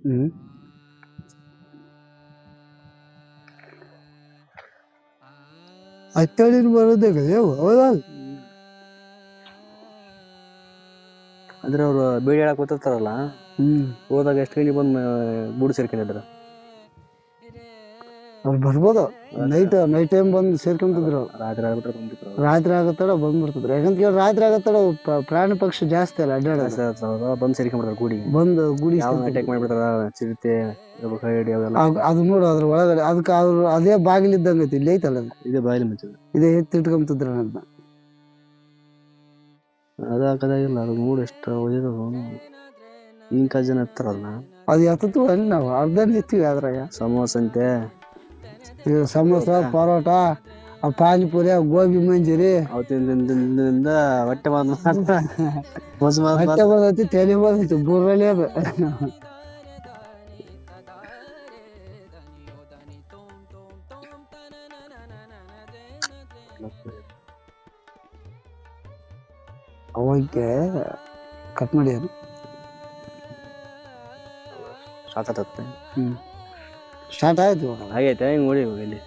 ಹ್ಮ್. ಹತ್ತಳಿನ ಬರೋದೇ ಕದೇವು ಹೌದಾ ಅಂದ್ರೆ ಅವ್ರು ಬೇಡಿ ಹೇಳಕ್ ಗೊತ್ತಿರ್ತಾರಲ್ಲ ಹ್ಮ್. ಹೋದಾಗ ಎಷ್ಟು ಗಂಟೆ ಬಂದು ಗೂಡು ಸೇರ್ಕೊಂಡಿದ್ರು? ಅವ್ರು ಬರ್ಬೋದು. ನೈಟ್ ನೈಟ್ ಟೈಮ್ ಬಂದು ಸೇರ್ಕೊಂತಿದ್ರು. ರಾತ್ರಿ ಆಗ್ಬಿಟ್ರೆ ಬಂದ್ಬಿಟ್ರು. ರಾತ್ರಿ ಆಗತ್ತಡ ಬಂದ್ಬಿಡ್ತಿದ್ರು. ಯಾಕಂತ ಕೇಳಿ ರಾತ್ರಿ ಆಗತ್ತಡ ಪ- ಪ್ರಾಣಿ ಪಕ್ಷಿ ಜಾಸ್ತಿ ಅಲ್ಲ ಅಡ್ಡಾಡೋದು. ಬಂದು ಸೇರ್ಕೊಂಡ್ಬಿಡ್ತಾರೆ ಗೂಡಿ. ಬಂದು ಗುಡಿ ಅಟ್ಯಾಕ್ ಮಾಡಿಬಿಡ್ತಾರ ಚಿರತೆ ಅದು ನೋಡು ಅದ್ರ ಒಳಗಡೆ ಅದಕ್ಕೆ ಅವ್ರು ಅದೇ ಬಾಗಿಲಿದ್ದಂಗೆ ಐತಿ ಇಲ್ಲಿ ಐತಲ್ಲ ಇದೇ ಇದೆ ಮುಚ್ಚಿದ್ರು ಮುಚ್ಚಿದೆ. ಇದೇ ಎತ್ತಿ ಇಟ್ಕೊಂತಿದ್ರ ಅಂತ ಅದು ಹಾಕೋದಾಗಿಲ್ಲ ಅದು ಮೂಡು ಎಷ್ಟು ಒಯ್ಯೋದು. ಹಿಂಗೆ ಕಾಜ್ ಜನ ಇರ್ತಾರಲ್ಲ ಅದು ಎತ್ತತ್ತು ಅಲ್ಲಿ ನಾವು? ಅರ್ಧ ಎತ್ತೀವಿ ಅದ್ರಾಗ. ಸಮೋಸ ಅಂತೆ. ಸಮೋಸ ಪರೋಟ ಆ ಪಾನಿಪುರಿ ಗೋಬಿ ಮಂಚೂರಿ ಅವತ್ತಿಂದ ಹೊಟ್ಟೆ ಬಂದ್ ಮಾಡ್ತಾ ಹೊಟ್ಟೆ ಬಂದೈತಿ ತಲೆ ಬಂದೈತಿ ಬುರ್ರಲ್ಲಿ ಅದು. ಅವಾಗೆ ಕಟ್ ಮಾಡಿ ಅದು. ಹ್ಮ್. ಸ್ಟಾರ್ಟ್ ಆಯ್ತು ಆಗೈತೆ ಹಿಂಗೆ ನೋಡಿ ಇವಾಗ ಇಲ್ಲಿ?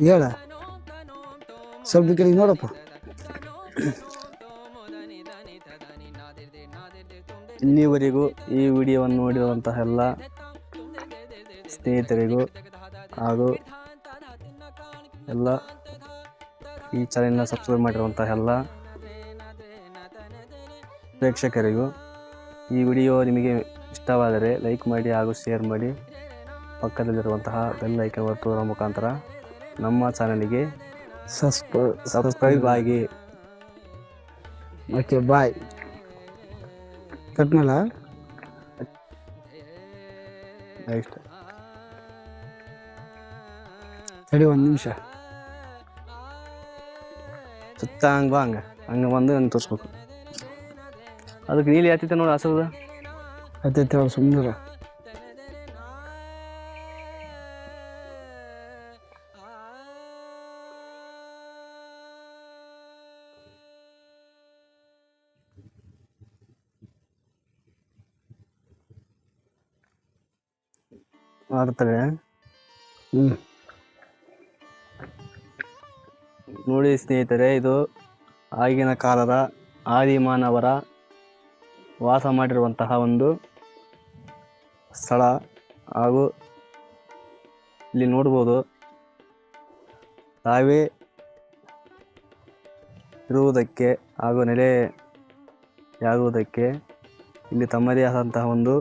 ಹೇಳ. ಸ್ವಲ್ಪ ಕಡೆ ನೋಡಪ್ಪ. ಇಲ್ಲಿವರೆಗೂ ಈ ವಿಡಿಯೋವನ್ನು ನೋಡಿರುವಂತಹ ಎಲ್ಲ ಸ್ನೇಹಿತರಿಗೂ ಹಾಗೂ ಎಲ್ಲ ಈ ಚಾನೆಲ್ನ ಸಬ್ಸ್ಕ್ರೈಬ್ ಮಾಡಿರುವಂತಹ ಎಲ್ಲ ಪ್ರೇಕ್ಷಕರಿಗೂ ಈ ವಿಡಿಯೋ ನಿಮಗೆ ಇಷ್ಟವಾದರೆ ಲೈಕ್ ಮಾಡಿ ಹಾಗೂ ಶೇರ್ ಮಾಡಿ. ಪಕ್ಕದಲ್ಲಿರುವಂತಹ ಬೆಲ್ ಐಕನ್ ಒತ್ತುವುದರ ಮುಖಾಂತರ ನಮ್ಮ ಚಾನಲಿಗೆ ಸಬ್ಸ್ಕ್ರೈಬ್ ಸಬ್ಸ್ಕ್ರೈಬ್ ಆಗಿ. Okay bye. ಕಟ್ನಲ್ಲ? ನೆಕ್ಸ್ಟ್. ತಡಿ ಒಂದು ನಿಮಿಷ. ಸುತ್ತ ಹಂಗೆ ಬಾ ಹಂಗೆ. ಹಂಗೆ ಬಂದು ಹಂಗೆ ತೋರಿಸ್ಬೇಕು. ಅದಕ್ಕೆ ನೀಲಿ ಹತ್ತೈತೆ ನೋಡಿ ಹಸದ ಹತ್ತೈತೆ ಅವ್ರು ಸುಮ್ಮನೆ ಮಾಡ್ತಾರೆ ಹ್ಞೂ ನೋಡಿ ಸ್ನೇಹಿತರೆ, ಇದು ಆಗಿನ ಕಾಲದ ಆದಿಮಾನವರ ವಾಸ ಮಾಡಿರುವಂತಹ ಒಂದು ಸ್ಥಳ ಹಾಗೂ ಇಲ್ಲಿ ನೋಡ್ಬೋದು ತಾವೇ ಇರುವುದಕ್ಕೆ ಹಾಗೂ ನೆಲೆಯಾಗುವುದಕ್ಕೆ ಇಲ್ಲಿ ತಮ್ಮದೇ ಆದಂತಹ ಒಂದು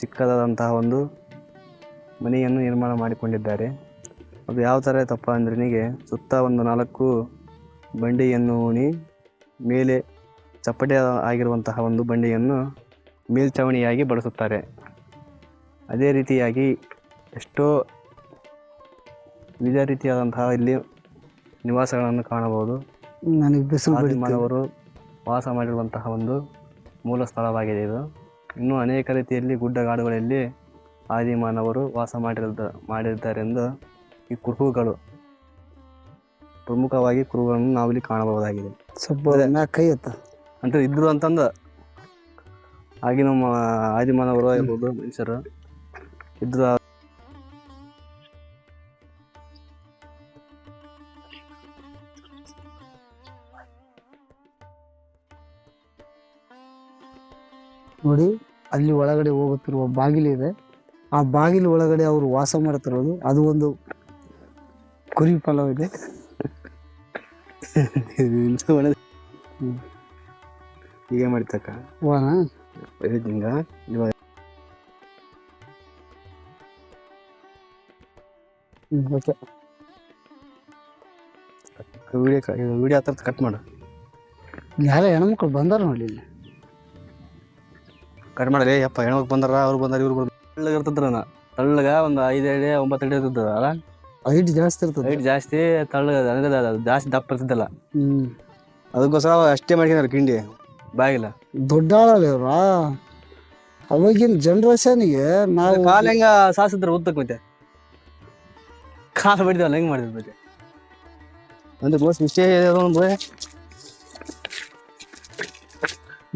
ಚಿಕ್ಕದಾದಂತಹ ಒಂದು ಮನೆಯನ್ನು ನಿರ್ಮಾಣ ಮಾಡಿಕೊಂಡಿದ್ದಾರೆ. ಅದು ಯಾವ ಥರ ತಪ್ಪ ಅಂದರೆ ನಿಮಗೆ ಸುತ್ತ ಒಂದು ನಾಲ್ಕು ಬಂಡೆಯನ್ನು ಉಣಿ ಮೇಲೆ ಚಪ್ಪಟೆ ಆಗಿರುವಂತಹ ಒಂದು ಬಂಡೆಯನ್ನು ಮೇಲ್ಛಾವಣಿಯಾಗಿ ಬಳಸುತ್ತಾರೆ. ಅದೇ ರೀತಿಯಾಗಿ ಎಷ್ಟೋ ವಿವಿಧ ರೀತಿಯಾದಂತಹ ಇಲ್ಲಿ ನಿವಾಸಗಳನ್ನು ಕಾಣಬಹುದು. ನನಗೆ ಬಿಸಿಲು ಮಾನವರು ವಾಸ ಮಾಡಿರುವಂತಹ ಒಂದು ಮೂಲ ಸ್ಥಳವಾಗಿದೆ ಇದು. ಇನ್ನೂ ಅನೇಕ ರೀತಿಯಲ್ಲಿ ಗುಡ್ಡಗಾಡುಗಳಲ್ಲಿ ಆದಿಮಾನವರು ವಾಸ ಮಾಡಿರದ ಮಾಡಿದ್ದಾರೆಂದು ಈ ಕುರುಹುಗಳು. ಪ್ರಮುಖವಾಗಿ ಕುರುಹುಗಳನ್ನು ನಾವಿಲ್ಲಿ ಕಾಣಬಹುದಾಗಿದೆ. ಸ್ವಲ್ಪ ಮ್ಯಾಗ ಕೈ ಎತ್ತ. ಅಂತ ಇದ್ರು ಅಂತಂದ ಆಗಿನ ನಮ್ಮ ಆದಿಮಾನವರು ಆಗಿರ್ಬೋದು ಮನುಷ್ಯರು ಇದ್ರು ನೋಡಿ ಅಲ್ಲಿ ಒಳಗಡೆ ಹೋಗುತ್ತಿರುವ ಇದೆ. ಆ ಬಾಗಿಲು ಒಳಗಡೆ ಅವರು ವಾಸ ಮಾಡ್ತಿರೋದು ಅದು ಒಂದು ಕುರಿ ಪಲಾವ್ ಇದೆ. ಹೀಗೆ ಮಾಡ್ತಕ್ಕ. ವಾನ ಹಿಂಗ ಇವಾಗ ಓಕೆ. ವಿಡಿಯೋ ವಿಡಿಯೋ ಹತ್ರ ಕಟ್ ಮಾಡು. ಯಾರ ಹೆಣ್ಮಕ್ಳು ಬಂದಾರ ನೋಡಿ ಇಲ್ಲಿ. ಕಟ್ ಮಾಡಲಿ ಯಪ್ಪ ಹೆಣ್ಮಕ್ಳು ಬಂದಾರ ಅವ್ರು ಬಂದಾರ ಇವ್ರು ಬಂದಾರ. ತಳ್ಳಗ ಇರ್ತದ್ರ ತಳ್ಳಗ ಒಂದು ಐದು ಎಡೆ ಒಂಬತ್ತು ಅಡಿ ಇರ್ತದ ಅಲ್ಲ? ಹೈಟ್ ಜಾಸ್ತಿ ಇರ್ತದೆ. ಹೈಟ್ ಜಾಸ್ತಿ ತಳ್ಳ ಅಂಗದ ಅದು ಜಾಸ್ತಿ ದಪ್ಪ ಇರ್ತದಲ್ಲ. ಹ್ಮ್. ಅದಕ್ಕೋಸ್ಕರ ಅಷ್ಟೇ ಮಾಡ್ಕೊಂಡ್ರ ಕಿಂಡಿ ಬಾಗಿಲ್ಲ ದೊಡ್ಡಾಳಲ್ಲ ಇವ್ರ ಅವಾಗಿನ ಜನ್ರೇಷನ್ಗೆ ನಾವು ಕಾಲು ಹೆಂಗ ಸಾಸಿದ್ರ ಉದ್ದಕ್ಕೆ ಮತ್ತೆ? ಕಾಲು ಬಡಿದವಲ್ಲ ಹೆಂಗ್ ಮಾಡಿದ್ರು ಮತ್ತೆ? ಒಂದು ಗೋಸ್ ವಿಷಯ ಅಂದ್ರೆ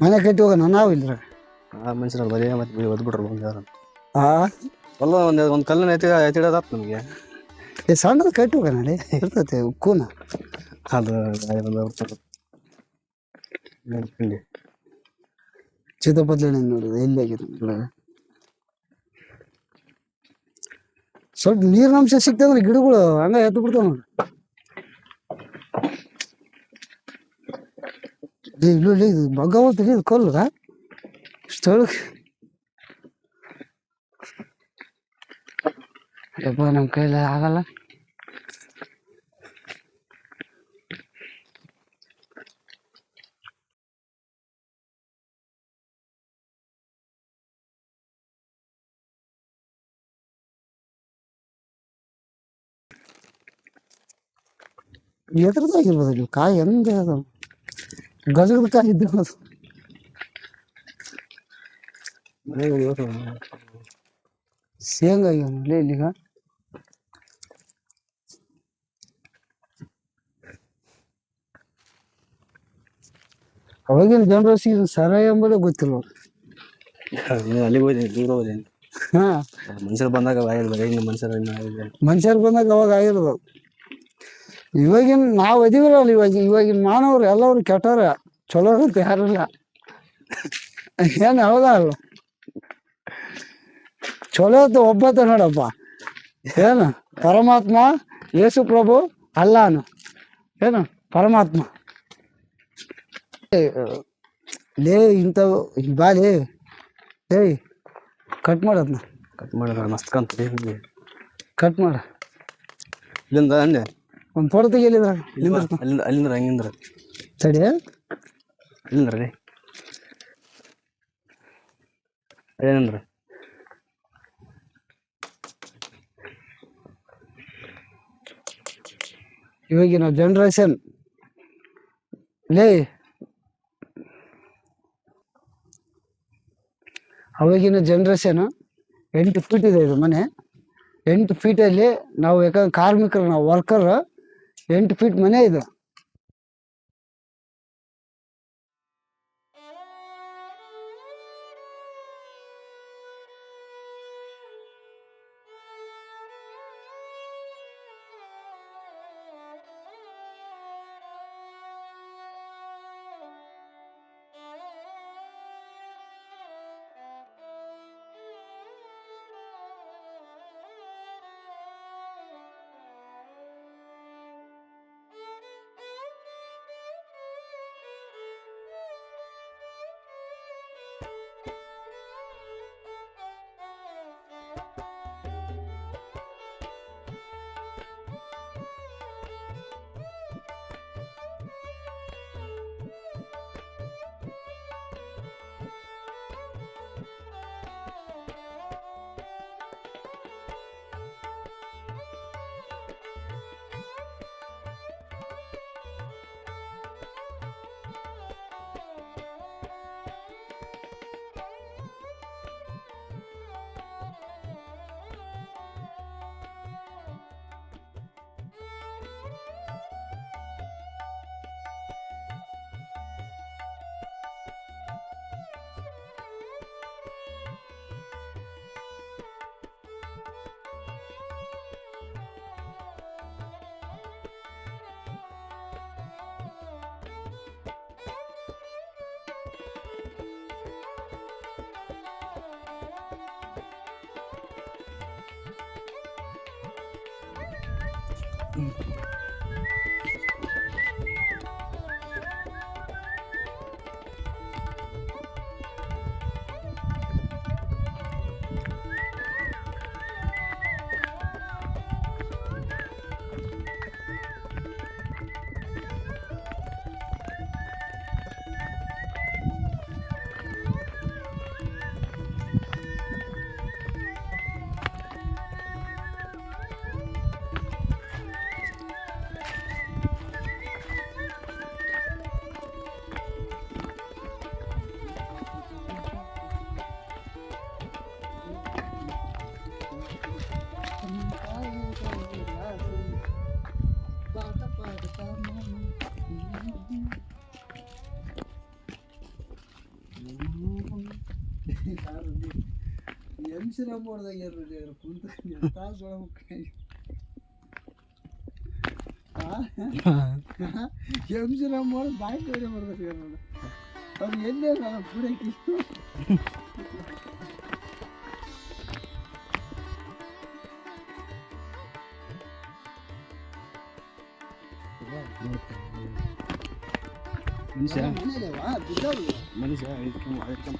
ಮನೆ ಕಟ್ಟಿ ಹೋಗೋಣ ನಾವು ಇಲ್ರ. ಆ ಮನುಷ್ಯನ ಬರೀ ಮತ್ತೆ ಒದ್ಬಿಟ್ರು ಒಂದು ಯಾರು ಆ? ಅಲ್ಲ ಒಂದು ಒಂದು ಕಲ್ಲನ್ನ ಎತ್ತಿ ನಮಗೆ. ಏ ಸಣ್ಣದು ಕಟ್ಟಿ ಹೋಗೋಣ ನಡಿ ಇರ್ತೈತೆ ಕೂನ ಅದು ಗಾಳಿ ಬಂದು ಹೋಗ್ತದೆ ನೋಡ್ಕೊಂಡು ಚಿತ್ತಪತ್ಲೆ ನೋಡಿದೆ ಎಲ್ಲಿ ಆಗಿದೆ ನೋಡಿದೆ ಸ್ವಲ್ಪ ನೀರಿನ ಅಂಶ ಸಿಕ್ತಂದ್ರೆ ಗಿಡಗಳು ಹಂಗ ಎದ್ದು ಬಿಡ್ತಾವ ನೋಡಿ ಏ, ಇಲ್ಲ ಇಲ್ಲ ಇದು ಬಗ್ಗವ ಇದು ಕಲ್ಲುಗ ಸ್ಥಳಕ್ಕೆ ಯಪ್ಪ ನಮ್ಮ ಕೈಲಿ ಆಗಲ್ಲ ಎದ್ರದಾಗಿರ್ಬೋದು ಇಲ್ಲಿ ಕಾಯಿ ಹೆಂಗೆ ಅದು. ಗಜಗದ ಕಾಯಿ ಇದ್ದು ಅದು ಮನೆಗೆ ಇವತ್ತು ಶೇಂಗಾ ಆಗ್ಯಾವ ಇಲ್ಲಿಗ ಅವಾಗಿನ ಜನರಸಿ ಇದು ಸರ ಎಂಬುದೇ ಗೊತ್ತಿಲ್ಲ ಅಲ್ಲಿಗೆ ಹೋಯ್ತೀನಿ ದೂರ ಹೋದೇನೆ ಹಾ. ಮನುಷ್ಯರು ಬಂದಾಗ ಬರೀ ಇನ್ನು ಮನುಷ್ಯರು ಇನ್ನು ಆಗಿಲ್ಲ ಮನುಷ್ಯರು ಬಂದಾಗ ಅವಾಗ ಆಗಿರೋದು ಇವಾಗಿನ ನಾವು ಅದೀವಲ್ಲ ಇವಾಗ ಇವಾಗಿನ ಮಾನವರು ಎಲ್ಲವರು ಕೆಟ್ಟವ್ರ ಚಲೋ ಅಂತ ಯಾರಿಲ್ಲ. ಏನು ಹೌದಾ ಅಲ್ಲ? ಚಲೋ ಅಂತ ಒಬ್ಬತ್ತ ನೋಡಪ್ಪ. ಏನು? ಪರಮಾತ್ಮ ಯೇಸು ಪ್ರಭು ಅಲ್ಲಾನು. ಏನು? ಪರಮಾತ್ಮ. ಲೇ ಇಂಥವು ಬಾ ಲೇ. ಲೇ ಕಟ್ ಮಾಡೋದ್ನ ಕಟ್ ಮಾಡಿದ್ರೆ ಮಸ್ತ್ ಕಾಣ್ತದೆ ಹಿಂಗೆ. ಕಟ್ ಮಾಡ. ಇಲ್ಲಿಂದ ಅಂದೆ. ಒಂದು ಫೋಟೋ ತೆಗಿಯಲಿದ್ರ ಅಲ್ಲಿಂದ ಅಲ್ಲಿಂದ್ರ ಹಂಗಿಂದ್ರ. ತಡಿ ಅಲ್ಲಿಂದ್ರ ರೀ. ಏನಂದ್ರ? ಇವಾಗಿನ ಜನ್ರೇಷನ್ ಲೇ ಅವಾಗಿನ ಜನ್ರೇಷನ್ ಎಂಟು ಫೀಟ್ ಇದೆ ಇದು ಮನೆ. ಎಂಟು ಫೀಟಲ್ಲಿ ನಾವು ಯಾಕಂದ್ರೆ ಕಾರ್ಮಿಕರು, ನಾವು ವರ್ಕರ್ ಎಂಟು ಫೀಟ್ ಮನೆ ಇದು. Mm. ಎಂಸಿನ ಮಾಡ್ದಾಗ ಕುಂತ ಎಂಸಿನ ಮಾಡಿ ಬಾಯಿ ಬೇರೆ ಮಾಡ್ಬೇಕು ನೋಡು ಅದು ಎಲ್ಲೇ ನಾನು ಕುಡಕ್ಕೆ ಮನುಷ್ಯ ಮನೇಲೇವಾ ಬಿದ್ದವು ಮನುಷ್ಯ ಹಿಡ್ಕೊಂಡ್ ಹಿಡ್ಕೊಂಡ್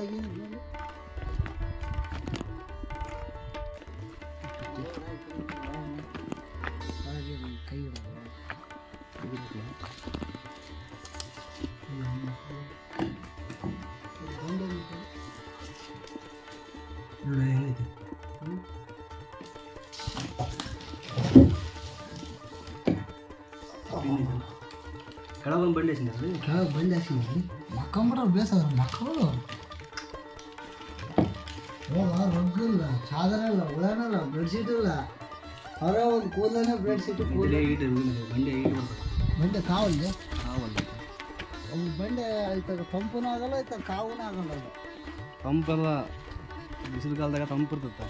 ಒಳಗೆ ಏನು ಇಲ್ಲ. ಒಳಗೆ ಒಂದು ಕೈ ಇಡೋದು. ಬಂಡೆ ಇದೆ. ಕೆಳಗೊಂದು ಬಂಡೆ ಸಿಂದ್ರಿ ಕೆಳಗೆ ಬಂಡೆ ಹಾಕಿದ್ರಿ ಮಕ್ಕಂಬಿಟ್ರೆ ಬೇಸದ್ರ ಮಕ್ಕಳು ಹೋಗ ರೊಗ್ಗ ಇಲ್ಲ ಚಾದರ ಇಲ್ಲ ಉಳನ ಇಲ್ಲ. ಬೆಡ್ಶೀಟ್ ಇಲ್ಲ ಹೊರ ಒಂದು ಕೂದಲನೇ ಬೆಡ್ಶೀಟ್ ಕೂದಲ ಈಟ್ ಬಂಡೆ ಈಟ್ ಬಂಡೆ ಕಾವಲ್ಲಿ ಕಾವಲ್ಲ ಅವು ಬಂಡೆ ಆಯ್ತಾಗ ಪಂಪನೂ ಆಗಲ್ಲ ಆಯ್ತಾಗ ಕಾವೂ ಆಗಲ್ಲ ಅದು. ತಂಪೆಲ್ಲ ಬಿಸಿಲು ಕಾಲದಾಗ ತಂಪು ಇರ್ತೈತೆ.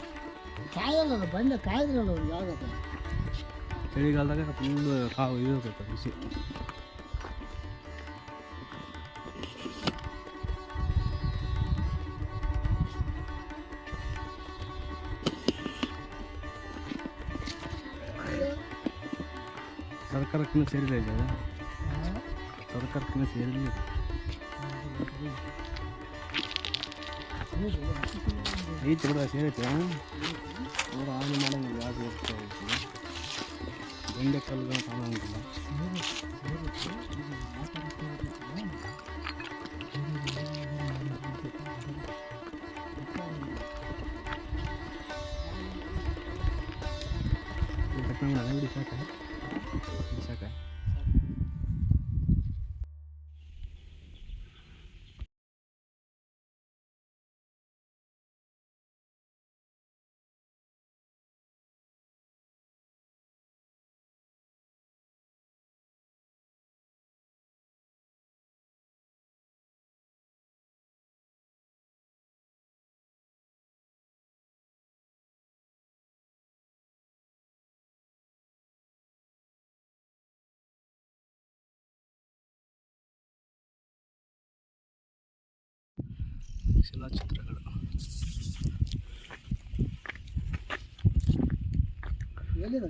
ಕಾಯಲ್ಲ ಬಂಡೆ ಕಾಯ್ದ್ರಲ್ಲ ಅವ್ರು ಆಗತ್ತೆ ಚಳಿಗಾಲದಾಗ ಫುಲ್ ಕಾವು ಇರ್ತೈತೆ ಬಿಸಿ. ಸರ್ಕಾರಕ್ಕೆ ಸೇರಿದೆ ಈಗ ಸರ್ಕಾರಕ್ಕೆ ಸೇರಿಲ್ಲ ಐತಿ ಬಿಡ ಸೇರೈತೆ ಅವ್ರು ಆನೆ ಮಾಡಂಗಿಲ್ಲ ಯಾರು ಹೋಗ್ತಾ ಇರ್ತೀವಿ ಬೆಂಡೆ ಕಲ್ಲು ಕಾಣಂಗಿಲ್ಲ ಅಂಗಡಿ ಸಾಕ 你下个 ಶಿಲಾಚಿತ್ರಗಳು ಎಲ್ಲಿದೆ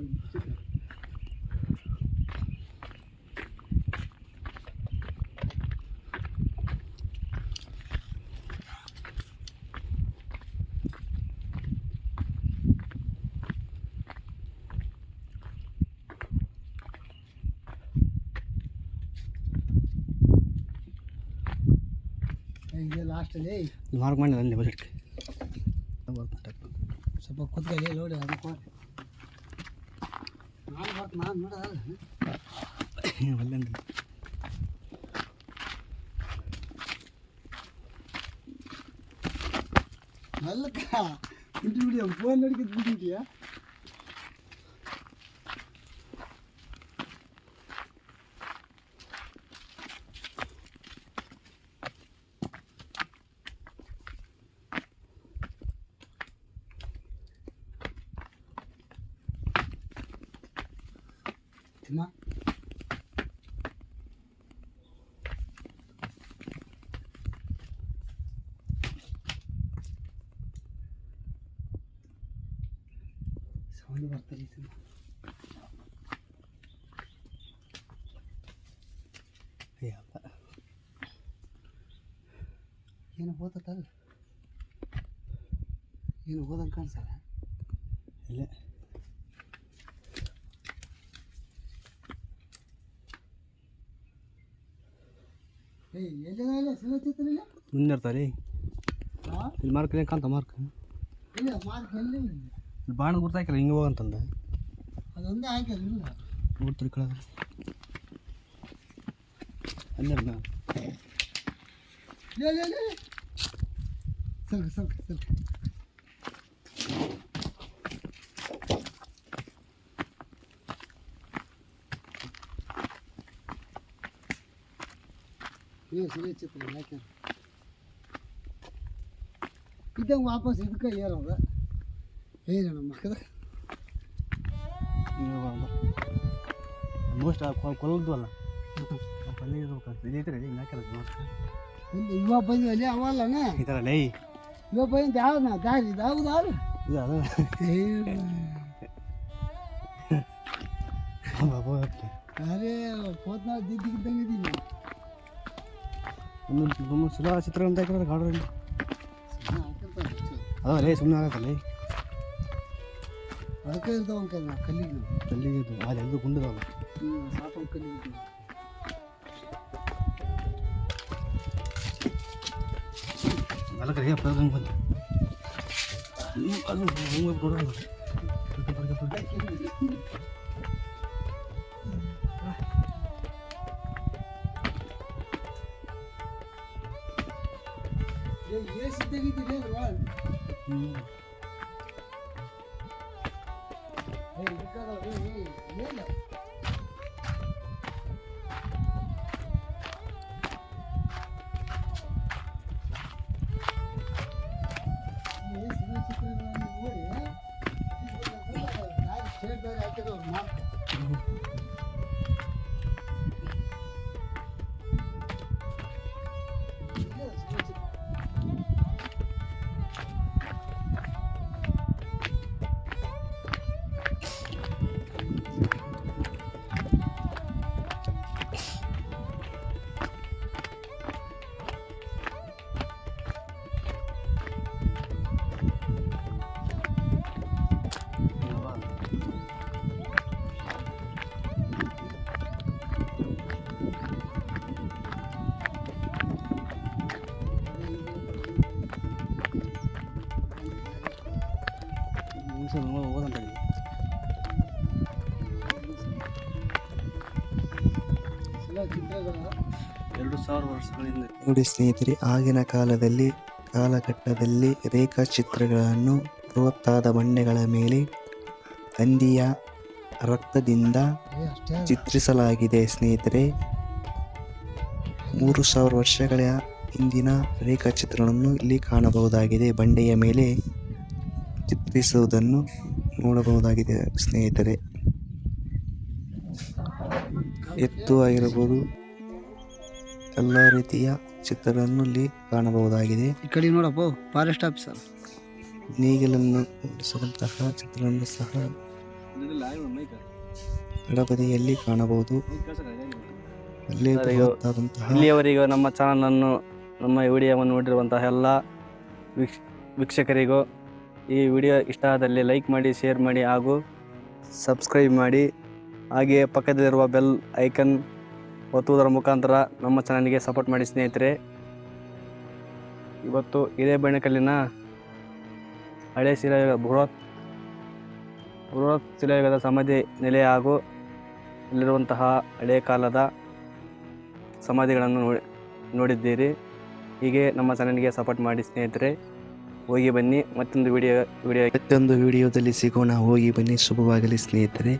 ಇದೆ ಲಾಸ್ಟಲ್ಲಿ ಮಾರ್ಕ್ ಮಾಡಿ ಅಲ್ಲಿ ಬಜೆಟ್ಗೆ ಸ್ವಲ್ಪ ಕುತ್ಕೊಳ್ಳಿ ನೋಡಿ ಅದಕ್ಕೆ ನಾನು ಬರ್ತು ನಾನು ನೋಡೋದಲ್ಲ ಒಳ್ಳೆ ಅಲ್ಲಕ್ಕ ಬಿಟ್ಟು ಬಿಡಿ ಫೋನ್ ನಡ್ಕಿದ್ ಬಿಟ್ಟಿದ್ಯಾ Olha o baterismo. ಯಪ್ಪ ಏನು ಓದತ್ತಲ್ಲ ಏನು ಓದಂಗೆ ಕಾಣಿಸಲ್ಲ ಇಲ್ಲ ಏಯ್ ಎಲ್ಲಿದೆ ಸಿಗತ್ತಿತ್ತಿಲ್ಲ ಮುಂದಿರ್ತಾರೆ ಇಲ್ಲಿ ಮಾರ್ಕ್ ಕಾಂತ ಮಾರ್ಕ್ ಇಲ್ಲ ಮಾರ್ಕ್ ಎಲ್ಲಿ ಇಲ್ಲಿ ಬಾಣ ಗುರ್ತಾಕಿಲ್ಲ ಹಿಂಗೆ ಹೋಗಂತಂದ ಅದೊಂದೇ ಹಾಕಿಲ್ಲ ಇಲ್ಲ ಗುರ್ತು ಕಡೆ ಅಲ್ಲೇ ನಾ ಲೇ ಲೇ ಲೇ ಸಲ್ಕ ಸಲ್ಕ ಸಲ್ಕ ಏ ಶಿಲೆ ಏನ ನಮ್ಮ ಮಕ್ಕದ ಮೋಸ್ಟ್ ಕೊಲ್ಲದ್ವಲ್ಲ ಪಲ್ಲೆ ಇರ್ಬೇಕಾಗ್ತದೆ ಇದೈತೆ ರೀ ಹಿಂಗೆ ಹಾಕಿರೋದು ಮಾರ್ಕ್ ಇಲ್ಲಿ ಇವ ಬಂದು ಅಲ್ಲಿ ಅವಲ್ಲನ ಈ ಥರ ಲೈ ಇವ ಬಂದು ಯಾವ್ದು ದಾರಿ ಇದು ಹೌದು ಇದು ಅದು ಅರೇ ಪೋತ್ನ ದಿದ್ದಿಗಿದ್ದಂಗೆ ಇದೀವಿ ಒಂದು ಸುಲಭ ಚಿತ್ರ ಅಂತ ಹಾಕಿದ್ರೆ ಗಾಡ್ರಲ್ಲಿ ಅದೇ ಸುಮ್ಮನೆ ಆಗತ್ತಲ್ಲ ಅದಕ್ಕೆ ಇರ್ತಾವ ಅಂಕ ನಾವು ಕಲ್ಲಿಗೆ ನಾವು ತಲ್ಲಿಗೆ ಇದು ಅದು ಎಲ್ದು ಗುಂಡದಲ್ಲ ಹ್ಞೂ ಸಾಪ ಕಲ್ಲಿಗೆ ಅಲ್ಲಕ ರೇ ಪ್ರಯೋಗ ಬಂತು ಅದು ಹಂಗೆ ನೋಡೋಣ ಪಡ್ಕೆ ಪಡ್ಕೆ ಪಡ್ಕೆ. 哎，你看到没？没有。ಎರಡು ಸಾವಿರ ವರ್ಷಗಳಿಂದ. ನೋಡಿ ಸ್ನೇಹಿತರೆ, ಆಗಿನ ಕಾಲದಲ್ಲಿ, ಕಾಲಘಟ್ಟದಲ್ಲಿ ರೇಖಾಚಿತ್ರಗಳನ್ನು ಬೃಹತ್ತಾದ ಬಂಡೆಗಳ ಮೇಲೆ ಹಂದಿಯ ರಕ್ತದಿಂದ. ಚಿತ್ರಿಸಲಾಗಿದೆ ಸ್ನೇಹಿತರೆ. ಮೂರು ಸಾವಿರ ವರ್ಷಗಳ ಹಿಂದಿನ ರೇಖಾಚಿತ್ರಗಳನ್ನು ಇಲ್ಲಿ ಕಾಣಬಹುದಾಗಿದೆ. ಬಂಡೆಯ ಮೇಲೆ ಚಿತ್ರಿಸುವುದನ್ನು ನೋಡಬಹುದಾಗಿದೆ ಸ್ನೇಹಿತರೆ. ಎತ್ತು ಆಗಿರಬಹುದು ಎಲ್ಲ ರೀತಿಯ ಚಿತ್ರಗಳನ್ನು ಇಲ್ಲಿ ಕಾಣಬಹುದಾಗಿದೆ. ಈ ಕಡೆ ನೋಡಪ್ಪ ಫಾರೆಸ್ಟ್ ಆಫೀಸರ್ ನೇಗಿಲನ್ನು ಓಡಿಸುವಂತಹ ಚಿತ್ರವನ್ನು ಸಹ ಎಡಬದಿಯಲ್ಲಿ ಕಾಣಬಹುದು. ಅಲ್ಲೇ ಅಲ್ಲಿಯವರಿಗೂ ನಮ್ಮ ಬೃಹತ್ತಾದಂತಹ ಇಲ್ಲಿಯವರೆಗೂ ನಮ್ಮ ಚಾನಲನ್ನು ನಮ್ಮ ವಿಡಿಯೋವನ್ನು ನೋಡಿರುವಂತಹ ಎಲ್ಲ ವೀಕ್ಷ ವೀಕ್ಷಕರಿಗೂ ಈ ವಿಡಿಯೋ ಇಷ್ಟ ಆದಲ್ಲಿ ಲೈಕ್ ಮಾಡಿ ಶೇರ್ ಮಾಡಿ ಹಾಗೂ ಸಬ್ಸ್ಕ್ರೈಬ್ ಮಾಡಿ. ಹಾಗೆಯೇ ಪಕ್ಕದಲ್ಲಿರುವ ಬೆಲ್ ಐಕನ್ ಒತ್ತುವುದರ ಮುಖಾಂತರ ನಮ್ಮ ಚಾನಲ್ಗೆ ಸಪೋರ್ಟ್ ಮಾಡಿ ಸ್ನೇಹಿತರೆ. ಇವತ್ತು ಇದೇ ಬೆಣಕಲ್ಲಿನ ಹಳೆ ಶಿಲಾಯುಗ ಬೃಹತ್ ಬೃಹತ್ ಶಿಲಾಯುಗದ ಸಮಾಧಿ ನೆಲೆ ಹಾಗೂ ಇಲ್ಲಿರುವಂತಹ ಹಳೆ ಕಾಲದ ಸಮಾಧಿಗಳನ್ನು ನೋಡಿ, ನೋಡಿದ್ದೀರಿ. ಹೀಗೆ ನಮ್ಮ ಚಾನಲ್ಗೆ ಸಪೋರ್ಟ್ ಮಾಡಿ ಸ್ನೇಹಿತರೆ. ಹೋಗಿ ಬನ್ನಿ, ಮತ್ತೊಂದು ವಿಡಿಯೋ ವಿಡಿಯೋ ಮತ್ತೊಂದು ವಿಡಿಯೋದಲ್ಲಿ ಸಿಗೋಣ. ಹೋಗಿ ಬನ್ನಿ. ಶುಭವಾಗಲಿ ಸ್ನೇಹಿತರೆ.